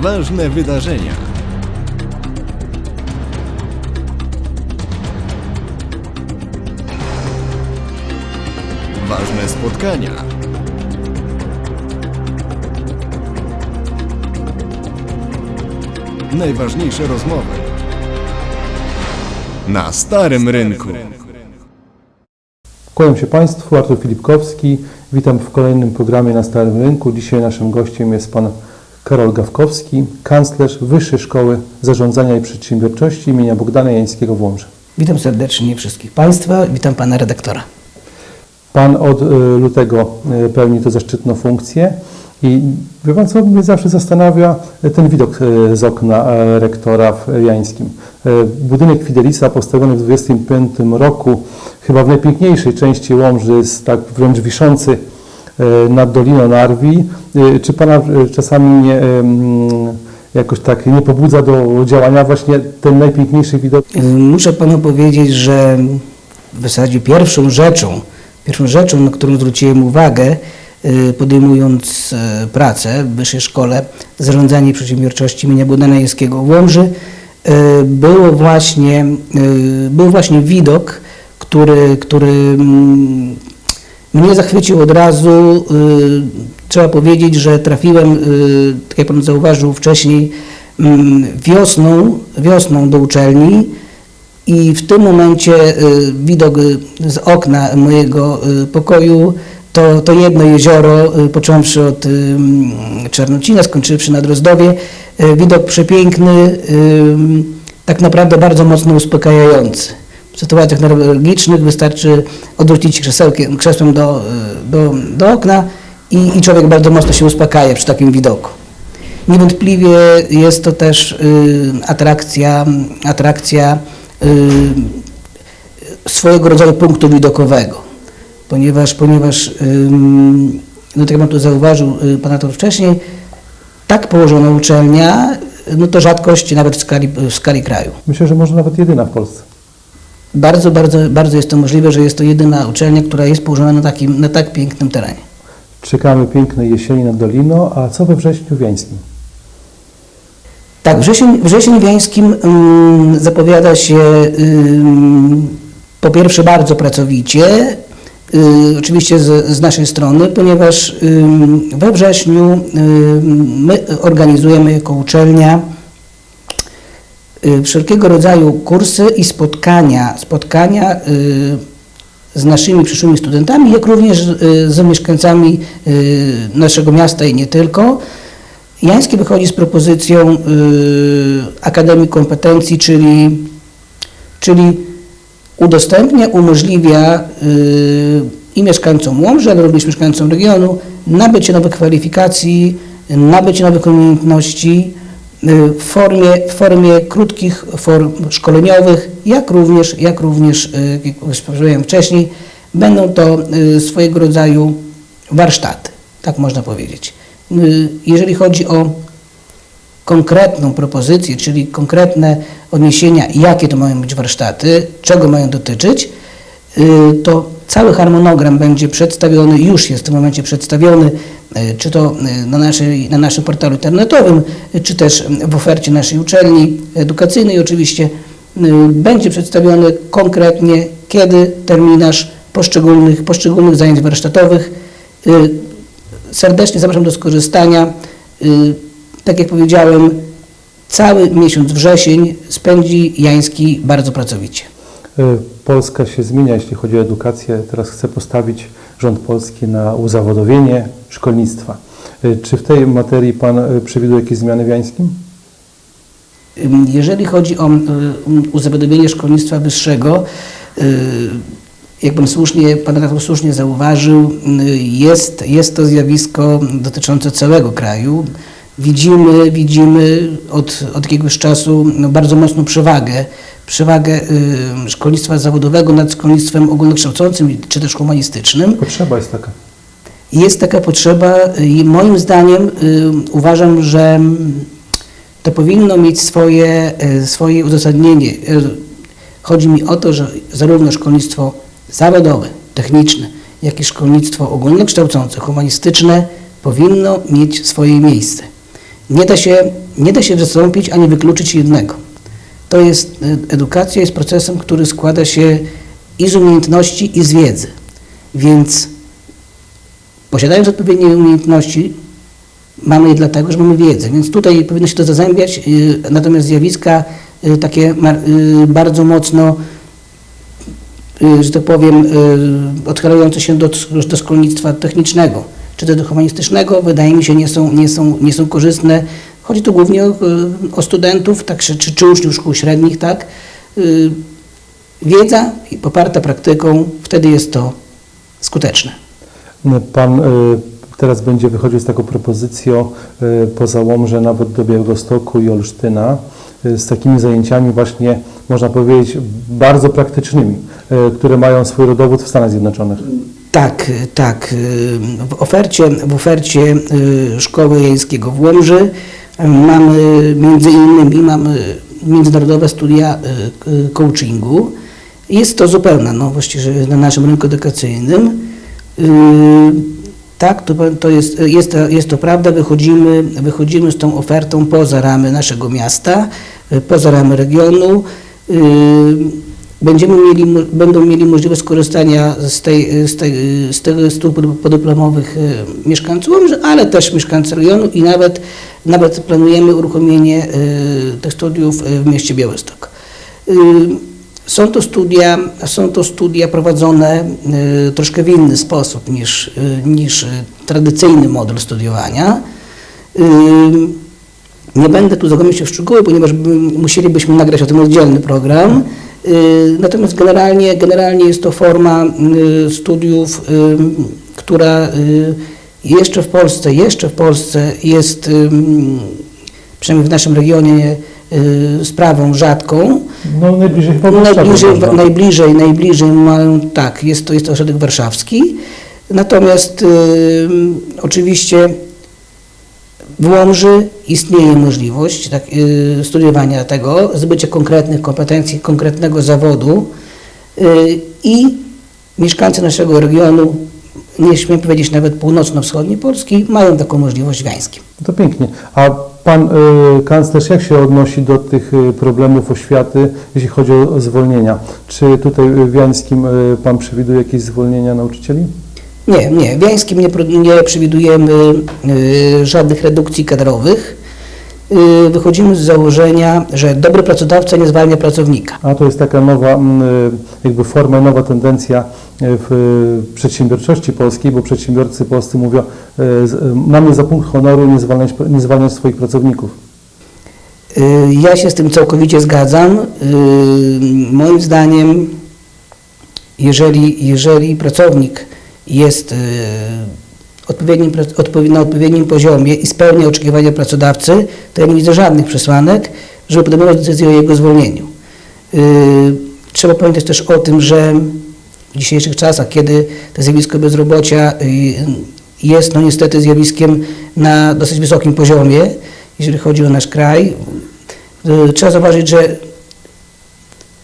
Ważne wydarzenia. Ważne spotkania. Najważniejsze rozmowy. Na Starym Rynku. Kłaniam się Państwu, Artur Filipkowski. Witam w kolejnym programie na Starym Rynku. Dzisiaj naszym gościem jest Pan Karol Gawkowski, kanclerz Wyższej Szkoły Zarządzania i Przedsiębiorczości imienia Bogdana Jańskiego w Łomży. Witam serdecznie wszystkich Państwa, witam Pana redaktora. Pan od y, lutego y, pełni tę zaszczytną funkcję i wie Pan co, mnie zawsze zastanawia y, ten widok z okna rektora w Jańskim. Budynek Fidelisa postawiony w 25 roku, chyba w najpiękniejszej części Łomży, jest tak wręcz wiszący nad Doliną Narwi. Y, Czy Pana y, czasami nie, jakoś tak nie pobudza do działania właśnie ten najpiękniejszy widok? Muszę Panu powiedzieć, że w zasadzie pierwszą rzeczą, pierwszą rzeczą, na którą zwróciłem uwagę, podejmując e, pracę w Wyższej Szkole Zarządzania i Przedsiębiorczości imienia Bogdana Jańskiego w Łomży, było właśnie, był właśnie widok, który, który mm, mnie zachwycił od razu. y, Trzeba powiedzieć, że trafiłem, y, tak jak Pan zauważył wcześniej, mm, wiosną, wiosną do uczelni i w tym momencie y, widok z okna mojego pokoju to, to jedno jezioro, począwszy od mm, Czarnocina, skończywszy na Drozdowie, widok przepiękny, tak naprawdę bardzo mocno uspokajający. W sytuacjach neurologicznych wystarczy odwrócić krzesełkiem, krzesłem do, y, do, do okna i, i człowiek bardzo mocno się uspokaja przy takim widoku. Niewątpliwie jest to też y, atrakcja, atrakcja y, swojego rodzaju punktu widokowego, ponieważ, ponieważ ym, no tak jak Pan tu zauważył, y, Pan wcześniej, tak położona uczelnia, no to rzadkość nawet w skali, w skali kraju. Myślę, że może nawet jedyna w Polsce. Bardzo, bardzo, bardzo jest to możliwe, że jest to jedyna uczelnia, która jest położona na, takim, na tak pięknym terenie. Czekamy pięknej jesieni nad Doliną, a co we wrześniu w Jańskim? Tak, wrzesień, wrzesień wiańskim ym, zapowiada się ym, po pierwsze bardzo pracowicie, y, oczywiście z, z naszej strony, ponieważ ym, we wrześniu my organizujemy jako uczelnia y, wszelkiego rodzaju kursy i spotkania, spotkania y, z naszymi przyszłymi studentami, jak również y, z mieszkańcami y, naszego miasta i nie tylko. Jański wychodzi z propozycją y, Akademii Kompetencji, czyli, czyli udostępnia, umożliwia y, i mieszkańcom Łomży, ale również mieszkańcom regionu nabycie nowych kwalifikacji, nabycie nowych umiejętności y, w formie, w formie krótkich form szkoleniowych, jak również, jak również, y, jak wspomniałem wcześniej, będą to y, swojego rodzaju warsztaty, tak można powiedzieć. Y, Jeżeli chodzi o konkretną propozycję, czyli konkretne odniesienia, jakie to mają być warsztaty, czego mają dotyczyć, y, to cały harmonogram będzie przedstawiony, już jest w tym momencie przedstawiony, y, czy to y, na, naszej, na naszym portalu internetowym, y, czy też w ofercie naszej uczelni edukacyjnej oczywiście, będzie przedstawiony konkretnie, kiedy terminarz poszczególnych, poszczególnych zajęć warsztatowych. Serdecznie zapraszam do skorzystania. Tak jak powiedziałem, cały miesiąc wrzesień spędzi Jański bardzo pracowicie. Y, Polska się zmienia, jeśli chodzi o edukację. Teraz chce postawić rząd polski na uzawodowienie szkolnictwa. Y, Czy w tej materii Pan y, przewiduje jakieś zmiany w Jańskim? Jeżeli chodzi o uzawodowienie szkolnictwa wyższego, jak Pan słusznie, Pan słusznie zauważył, jest, jest to zjawisko dotyczące całego kraju. Widzimy, widzimy od, od jakiegoś czasu no, bardzo mocną przewagę, przewagę y, szkolnictwa zawodowego nad szkolnictwem ogólnokształcącym czy też humanistycznym. Potrzeba jest taka. Jest taka potrzeba i moim zdaniem y, uważam, że to powinno mieć swoje, y, swoje uzasadnienie. Y, Chodzi mi o to, że zarówno szkolnictwo zawodowe, techniczne, jak i szkolnictwo ogólnokształcące, humanistyczne powinno mieć swoje miejsce. nie da się, nie da się zastąpić ani wykluczyć jednego. To jest, y, edukacja jest procesem, który składa się i z umiejętności, i z wiedzy. Więc posiadając odpowiednie umiejętności, mamy je dlatego, że mamy wiedzę, więc tutaj powinno się to zazębiać, y, natomiast zjawiska y, takie bardzo mocno, że tak powiem, odchylające się do, do szkolnictwa technicznego czy też do humanistycznego, wydaje mi się, nie są, nie są, nie są korzystne. Chodzi tu głównie o, y, o studentów, tak, czy, czy, uczniów szkół średnich, tak. Y, Wiedza i poparta praktyką, wtedy jest to skuteczne. Pan y, teraz będzie wychodził z taką propozycją poza Łomże, nawet do Białegostoku i Olsztyna, z takimi zajęciami właśnie, można powiedzieć, bardzo praktycznymi, które mają swój rodowód w Stanach Zjednoczonych. Tak, tak. W ofercie, w ofercie Szkoły Jańskiego w Łomży mamy między innymi mamy międzynarodowe studia y, y, coachingu. Jest to zupełna nowość na naszym rynku edukacyjnym. Y, Tak, to, to jest, jest, to, jest to prawda. Wychodzimy, wychodzimy z tą ofertą poza ramy naszego miasta, y, poza ramy regionu. Będziemy mieli, będą mieli możliwość skorzystania z, tej, z, tej, z podyplomowych y, mieszkańców ale też mieszkańcy regionu i nawet, nawet planujemy uruchomienie y, tych studiów y, w mieście Białystok. Są to studia, są to studia prowadzone troszkę w inny sposób niż, niż tradycyjny model studiowania. Nie będę tu zagłębiał się w szczegóły, ponieważ by- musielibyśmy nagrać o tym oddzielny program. Y, Natomiast generalnie, generalnie jest to forma y, studiów, y, która jeszcze w Polsce, jeszcze w Polsce jest, przynajmniej w naszym regionie, sprawą rzadką. No najbliżej chyba Warszawy Najbliżej, najbliżej, najbliżej tak, jest to, jest to ośrodek warszawski. Natomiast y, oczywiście w Łomży istnieje możliwość tak, y, studiowania tego, zbycia konkretnych kompetencji, konkretnego zawodu y, i mieszkańcy naszego regionu, nie śmiem powiedzieć nawet północno-wschodniej Polski, mają taką możliwość w Jańskim. To pięknie. A pan y, kanclerz jak się odnosi do tych y, problemów oświaty, jeśli chodzi o, zwolnienia? Czy tutaj w Jańskim y, pan przewiduje jakieś zwolnienia nauczycieli? Nie, nie. W Jańskim nie, nie przewidujemy y, żadnych redukcji kadrowych. Y, wychodzimy z założenia, że dobry pracodawca nie zwalnia pracownika. A to jest taka nowa mm, y, jakby forma, nowa tendencja w przedsiębiorczości polskiej, bo przedsiębiorcy polscy mówią, mamy za punkt honoru nie zwalniać, nie zwalniać swoich pracowników. Ja się z tym całkowicie zgadzam. Moim zdaniem, jeżeli, jeżeli pracownik jest y, odpowiednim, na odpowiednim poziomie i spełnia oczekiwania pracodawcy, to ja nie widzę żadnych przesłanek, żeby podejmować decyzję o jego zwolnieniu. Y, Trzeba pamiętać też o tym, że w dzisiejszych czasach, kiedy to zjawisko bezrobocia y, jest no niestety zjawiskiem na dosyć wysokim poziomie, jeżeli chodzi o nasz kraj, trzeba zauważyć, że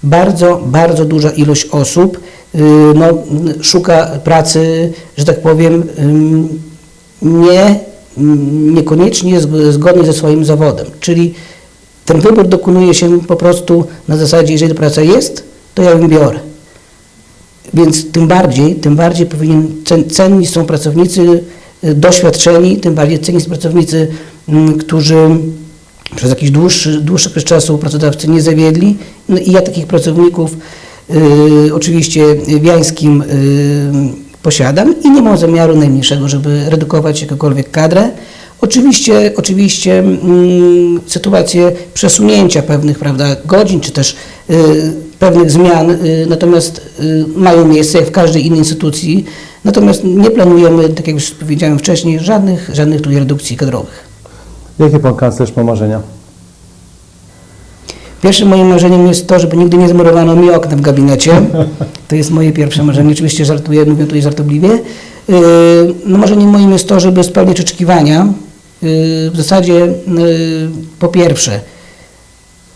bardzo, bardzo duża ilość osób y, no, szuka pracy, że tak powiem, nie, niekoniecznie zg- zgodnie ze swoim zawodem. Czyli ten wybór dokonuje się po prostu na zasadzie, jeżeli praca jest, to ja ją biorę. Więc tym bardziej, tym bardziej powinien, cen, cenni są pracownicy y, doświadczeni, tym bardziej cenni są pracownicy, którzy przez jakiś dłuższy, dłuższy okres czasu pracodawcy nie zawiedli. No i ja takich pracowników y, oczywiście w Jańskim y, posiadam i nie mam zamiaru najmniejszego, żeby redukować jakąkolwiek kadrę. Oczywiście, oczywiście mm, sytuacje przesunięcia pewnych prawda, godzin, czy też y, pewnych zmian, y, natomiast y, mają miejsce w każdej innej instytucji, natomiast nie planujemy, tak jak już powiedziałem wcześniej, żadnych, żadnych tutaj redukcji kadrowych. Jakie pan kanclerz ma marzenia? Pierwszym moim marzeniem jest to, żeby nigdy nie zmurowano mi okna w gabinecie. To jest moje pierwsze marzenie. Oczywiście żartuję, mówię tutaj żartobliwie. Yy, No marzeniem moim jest to, żeby spełniać oczekiwania. Yy, W zasadzie yy, po pierwsze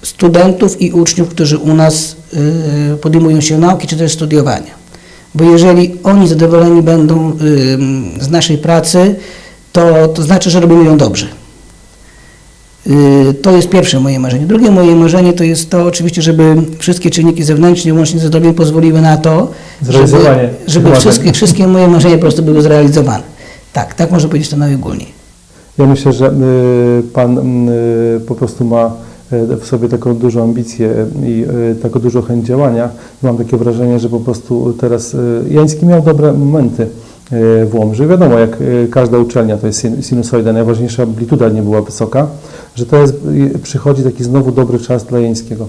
studentów i uczniów, którzy u nas yy, podejmują się nauki czy też studiowania. Bo jeżeli oni zadowoleni będą yy, z naszej pracy, to, to znaczy, że robimy ją dobrze. Y, To jest pierwsze moje marzenie. Drugie moje marzenie to jest to oczywiście, żeby wszystkie czynniki zewnętrzne, łącznie ze zdrowiem, pozwoliły na to, żeby, żeby wszystkie, wszystkie moje marzenia po prostu były zrealizowane. Tak, tak można powiedzieć to najogólniej. Ja myślę, że y, Pan y, po prostu ma w sobie taką dużą ambicję i taką dużą chęć działania. Mam takie wrażenie, że po prostu teraz Jański miał dobre momenty w Łomży. Wiadomo, jak y, każda uczelnia, to jest sin- sinusoida, najważniejsza amplituda nie była wysoka, że teraz przychodzi taki znowu dobry czas dla Jańskiego.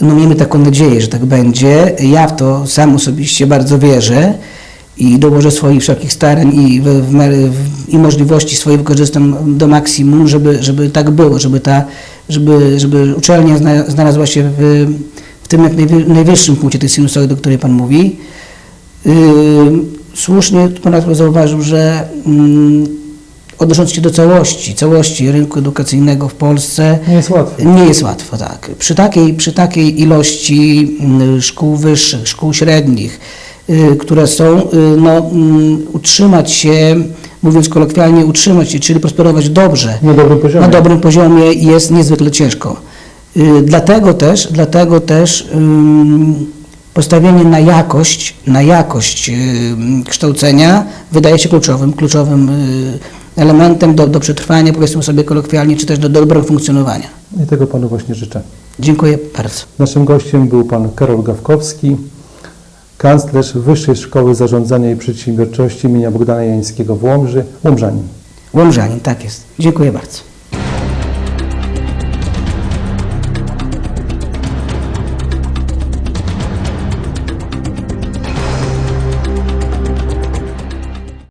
No miejmy taką nadzieję, że tak będzie. Ja w to sam osobiście bardzo wierzę i dołożę swoich wszelkich starań i, w, w, w, i możliwości swoje wykorzystam do maksimum, żeby, żeby tak było, żeby, ta, żeby, żeby uczelnia zna, znalazła się w, w tym jak najwy, najwyższym punkcie tej sinusoidy, o której Pan mówi. Słusznie Pan redaktor zauważył, że mm, odnosząc się do całości, całości rynku edukacyjnego w Polsce, Nie jest łatwo. nie jest łatwo, tak. Przy takiej, przy takiej ilości mm, szkół wyższych, szkół średnich, y, które są, y, no, mm, utrzymać się, mówiąc kolokwialnie, utrzymać się, czyli prosperować dobrze, Na dobrym poziomie. na dobrym poziomie jest niezwykle ciężko. Y, Dlatego też, dlatego też postawienie na jakość, na jakość ym, kształcenia wydaje się kluczowym, kluczowym y, elementem do, do przetrwania, powiedzmy sobie kolokwialnie, czy też do dobrego funkcjonowania. I tego Panu właśnie życzę. Dziękuję bardzo. Naszym gościem był Pan Karol Gawkowski, kanclerz Wyższej Szkoły Zarządzania i Przedsiębiorczości im. Bogdana Jańskiego w Łomży, Łomżanin. Łomżanin, tak jest. Dziękuję bardzo.